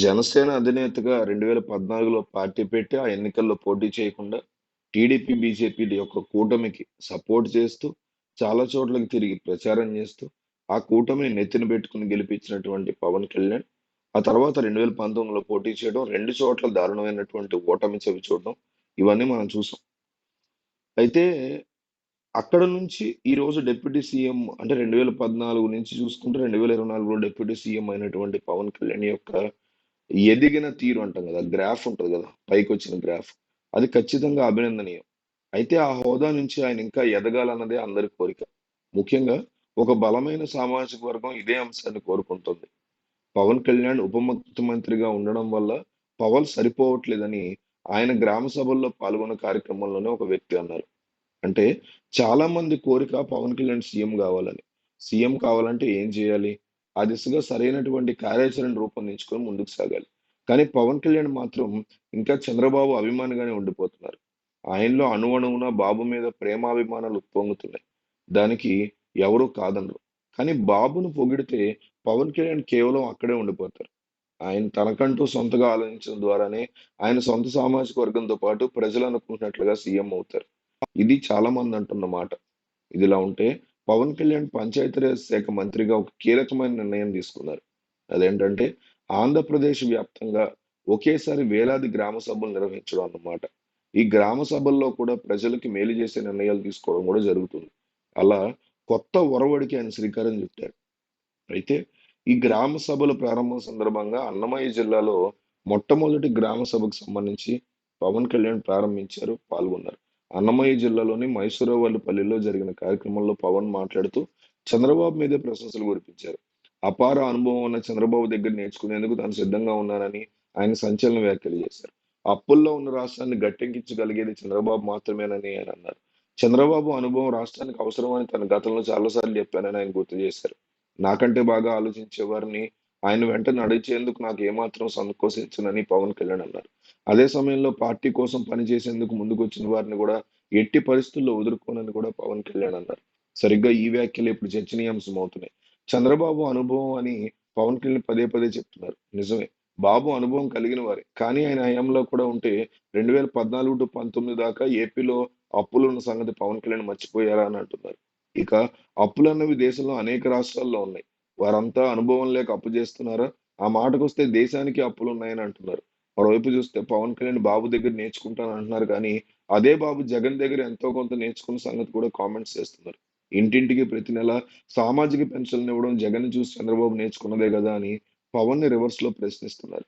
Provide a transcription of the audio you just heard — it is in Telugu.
జనసేన అధినేతగా 2014లో పార్టీ పెట్టి, ఆ ఎన్నికల్లో పోటీ చేయకుండా, టీడీపీ, బీజేపీ యొక్క కూటమికి సపోర్ట్ చేస్తూ, చాలా చోట్లకి తిరిగి ప్రచారం చేస్తూ, ఆ కూటమిని నెత్తిన పెట్టుకుని గెలిపించినటువంటి పవన్ కళ్యాణ్, ఆ తర్వాత 2019లో పోటీ చేయడం, రెండు చోట్ల దారుణమైనటువంటి ఓటమి చవి చూడడం, ఇవన్నీ మనం చూసాం. అయితే అక్కడ నుంచి ఈరోజు డిప్యూటీ సీఎం అంటే 2014 నుంచి చూసుకుంటే 2024లో డిప్యూటీ సీఎం అయినటువంటి పవన్ కళ్యాణ్ యొక్క ఎదిగిన తీరు అంటాం కదా! గ్రాఫ్ ఉంటుంది కదా! పైకి వచ్చిన గ్రాఫ్. అది ఖచ్చితంగా అభినందనీయం. అయితే ఆ హోదా నుంచి ఆయన ఇంకా ఎదగాలన్నదే అందరి కోరిక. ముఖ్యంగా ఒక బలమైన సామాజిక వర్గం ఇదే అంశాన్ని కోరుకుంటుంది. పవన్ కళ్యాణ్ ఉప ముఖ్యమంత్రిగా ఉండడం వల్ల పవన్ సరిపోవట్లేదని ఆయన గ్రామ సభల్లో పాల్గొన్న కార్యక్రమంలోనే ఒక వ్యక్తి అన్నారు. అంటే చాలా మంది కోరిక పవన్ కళ్యాణ్ సీఎం కావాలని సీఎం కావాలంటే ఏం చేయాలి? ఆ దిశగా సరైనటువంటి కార్యాచరణ రూపొందించుకొని ముందుకు సాగాలి. కానీ పవన్ కళ్యాణ్ మాత్రం ఇంకా చంద్రబాబు అభిమానిగానే ఉండిపోతున్నారు. ఆయనలో అణువణువున బాబు మీద ప్రేమాభిమానాలు ఉప్పొంగుతున్నాయి. దానికి ఎవరూ కాదనరు. కానీ బాబును పొగిడితే పవన్ కళ్యాణ్ కేవలం అక్కడే ఉండిపోతారు. ఆయన తనకంటూ సొంతగా ఆలోచించడం ద్వారానే ఆయన సొంత సామాజిక వర్గంతో పాటు ప్రజలు అనుకుంటున్నట్లుగా సీఎం అవుతారు. ఇది చాలా మంది అంటున్న మాట. ఇదిలా ఉంటే పవన్ కళ్యాణ్ పంచాయతీరాజ్ శాఖ మంత్రిగా ఒక కీలకమైన నిర్ణయం తీసుకున్నారు. అదేంటంటే ఆంధ్రప్రదేశ్ వ్యాప్తంగా ఒకేసారి వేలాది గ్రామ సభలు నిర్వహించడం అన్నమాట. ఈ గ్రామ సభల్లో కూడా ప్రజలకి మేలు చేసే నిర్ణయాలు తీసుకోవడం కూడా జరుగుతుంది. అలా కొత్త ఒరవడికి ఆయన శ్రీకారం చుట్టారు. అయితే ఈ గ్రామ సభల ప్రారంభం సందర్భంగా అన్నమయ్య జిల్లాలో మొట్టమొదటి గ్రామ సభకు సంబంధించి పవన్ కళ్యాణ్ ప్రారంభించారు, పాల్గొన్నారు. అన్నమయ్య జిల్లాలోని మైసూరవల్లిపల్లిలో జరిగిన కార్యక్రమంలో పవన్ మాట్లాడుతూ చంద్రబాబు మీదే ప్రశంసలు కురిపించారు. అపార అనుభవం ఉన్న చంద్రబాబు దగ్గర నేర్చుకునేందుకు తాను సిద్ధంగా ఉన్నానని ఆయన సంచలన వ్యాఖ్యలు చేశారు. అప్పుల్లో ఉన్న రాష్ట్రాన్ని గట్టెక్కించగలిగేది చంద్రబాబు మాత్రమేనని ఆయన అన్నారు. చంద్రబాబు అనుభవం రాష్ట్రానికి అవసరమని తన గతంలో చాలా సార్లు చెప్పానని ఆయన గుర్తు చేశారు. నాకంటే బాగా ఆలోచించే వారిని ఆయన వెంట నడిచేందుకు నాకు ఏమాత్రం సంకోచించనని పవన్ కళ్యాణ్ అన్నారు. అదే సమయంలో పార్టీ కోసం పనిచేసేందుకు ముందుకొచ్చిన వారిని కూడా ఎట్టి పరిస్థితుల్లో వదులుకోనని కూడా పవన్ కళ్యాణ్ అన్నారు. సరిగ్గా ఈ వ్యాఖ్యలు ఇప్పుడు చర్చనీయాంశం అవుతున్నాయి. చంద్రబాబు అనుభవం అని పవన్ కళ్యాణ్ పదే పదే చెప్తున్నారు. నిజమే. బాబు అనుభవం కలిగిన వారే. కానీ ఆయన హయాంలో కూడా ఉంటే 2014-19 దాకా ఏపీలో అప్పులున్న సంగతి పవన్ కళ్యాణ్ మర్చిపోయారా అని అంటున్నారు. ఇక అప్పులన్నవి దేశంలో అనేక రాష్ట్రాల్లో ఉన్నాయి. వారంతా అనుభవం లేక అప్పు చేస్తున్నారా? ఆ మాటకు వస్తే దేశానికి అప్పులు ఉన్నాయని అంటున్నారు. మరోవైపు చూస్తే పవన్ కళ్యాణ్ బాబు దగ్గర నేర్చుకుంటాను అంటున్నారు కానీ, అదే బాబు జగన్ దగ్గర ఎంతో కొంత నేర్చుకున్న సంగతి కూడా కామెంట్స్ చేస్తున్నారు. ఇంటింటికి ప్రతి నెల సామాజిక పెన్షన్‌లు ఇవ్వడం జగన్ చూసి చంద్రబాబు నేర్చుకున్నదే కదా అని పవన్ని రివర్స్లో ప్రశ్నిస్తున్నారు.